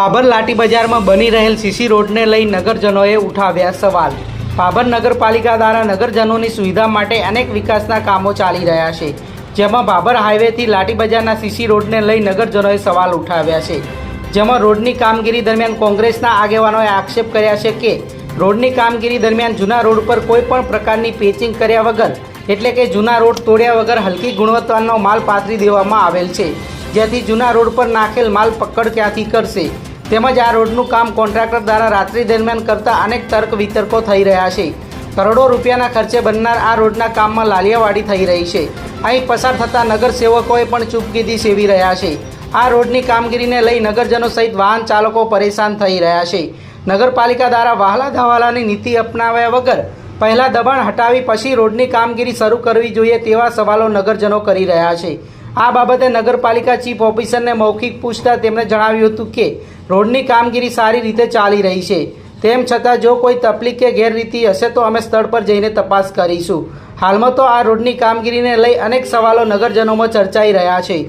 પાભર લાઠી બજારમાં બની રહેલ સીસી રોડને લઈ નગરજનોએ ઉઠાવ્યા સવાલ. પાભર નગરપાલિકા દ્વારા નગરજનોની સુવિધા માટે અનેક વિકાસના કામો ચાલી રહ્યા છે. જેમાં બાબર હાઈવેથી લાઠી બજારના સીસી રોડને લઈ નગરજનોએ સવાલ ઉઠાવ્યા છે. જેમાં રોડની કામગીરી દરમિયાન કોંગ્રેસના આગેવાનોએ આક્ષેપ કર્યા છે કે, રોડની કામગીરી દરમિયાન જૂના રોડ પર કોઈ પણ પ્રકારની પેચિંગ કર્યા વગર, એટલે કે જૂના રોડ તોડ્યા વગર હલકી ગુણવત્તાનો માલ પાથરી દેવામાં આવેલ છે. જેથી જૂના રોડ પર નાખેલ માલ પકડ ક્યાંથી કરશે? તેમજ આ રોડનું કામ કોન્ટ્રાક્ટર દ્વારા રાત્રિ દરમિયાન કરતા અનેક તર્ક વિતર્કો થઈ રહ્યા છે. કરોડો રૂપિયાના ખર્ચે બનનાર આ રોડના કામમાં લાલિયાવાડી થઈ રહી છે. અહીં પસાર થતા નગરસેવકોએ પણ ચૂપકીદી સેવી રહ્યા છે. આ રોડની કામગીરીને લઈ નગરજનો સહિત વાહન ચાલકો પરેશાન થઈ રહ્યા છે. નગરપાલિકા દ્વારા વહાલા ધવાલાની નીતિ અપનાવ્યા વગર પહેલાં દબાણ હટાવી પછી રોડની કામગીરી શરૂ કરવી જોઈએ તેવા સવાલો નગરજનો કરી રહ્યા છે. આ બાબતે નગરપાલિકા ચીફ ઓફિસરને મૌખિક પૂછતા તેમણે જણાવ્યું હતું કે, રોડની કામગીરી સારી રીતે ચાલી રહી છે. તેમ છતાં જો કોઈ તકલીફ કે ગેરરીતિ હશે તો અમે સ્થળ પર જઈને તપાસ કરીશું. હાલમાં તો આ રોડની કામગીરીને લઈ અનેક સવાલો નગરજનોમાં ચર્ચાઈ રહ્યા છે.